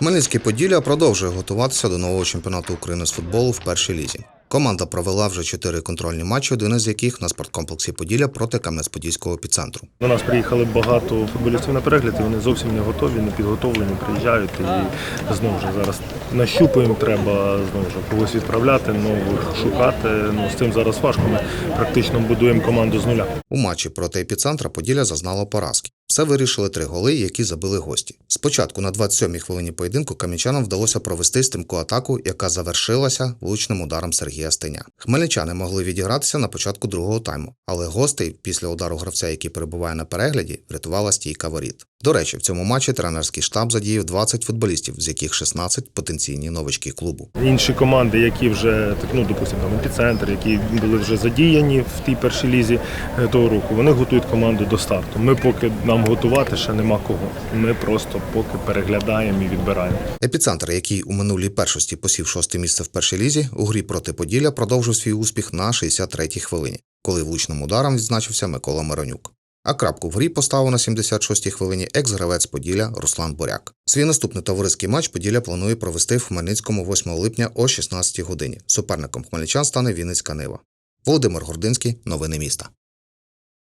Хмельницький Поділля продовжує готуватися до нового чемпіонату України з футболу в першій лізі. Команда провела вже чотири контрольні матчі, один із яких на спорткомплексі Поділля проти Кам'янець-Подільського епіцентру. До нас приїхали багато футболістів на перегляд, і вони зовсім не готові, не підготовлені, приїжджають і знову ж зараз нащупуємо, треба знову ж когось відправляти, нових шукати. Ну з цим зараз важко. Ми практично будуємо команду з нуля. У матчі проти епіцентра Поділля зазнало поразки. Все вирішили три голи, які забили гості. Спочатку на 27-й хвилині поєдинку кам'ячанам вдалося провести стрімку атаку, яка завершилася влучним ударом Сергія Стеня. Хмельничани могли відігратися на початку другого тайму, але гостей після удару гравця, який перебуває на перегляді, врятувала стійка воріт. До речі, в цьому матчі тренерський штаб задіяв 20 футболістів, з яких 16 – потенційні новички клубу. Інші команди, які вже так, ну допустимо, там епіцентр, які були вже задіяні в тій першій лізі е, того року, вони готують команду до старту. Ми поки нам готувати ще нема кого. Ми просто поки переглядаємо і відбираємо. Епіцентр, який у минулій першості посів шосте місце в першій лізі, у грі проти Поділля продовжив свій успіх на 63-й хвилині, коли влучним ударом відзначився Микола Миронюк. А крапку в грі поставив на 76-й хвилині екс-гравець Поділля Руслан Боряк. Свій наступний товариський матч Поділля планує провести в Хмельницькому 8 липня о 16 годині. Суперником хмельничан стане Вінницька Нива. Володимир Гординський, новини міста.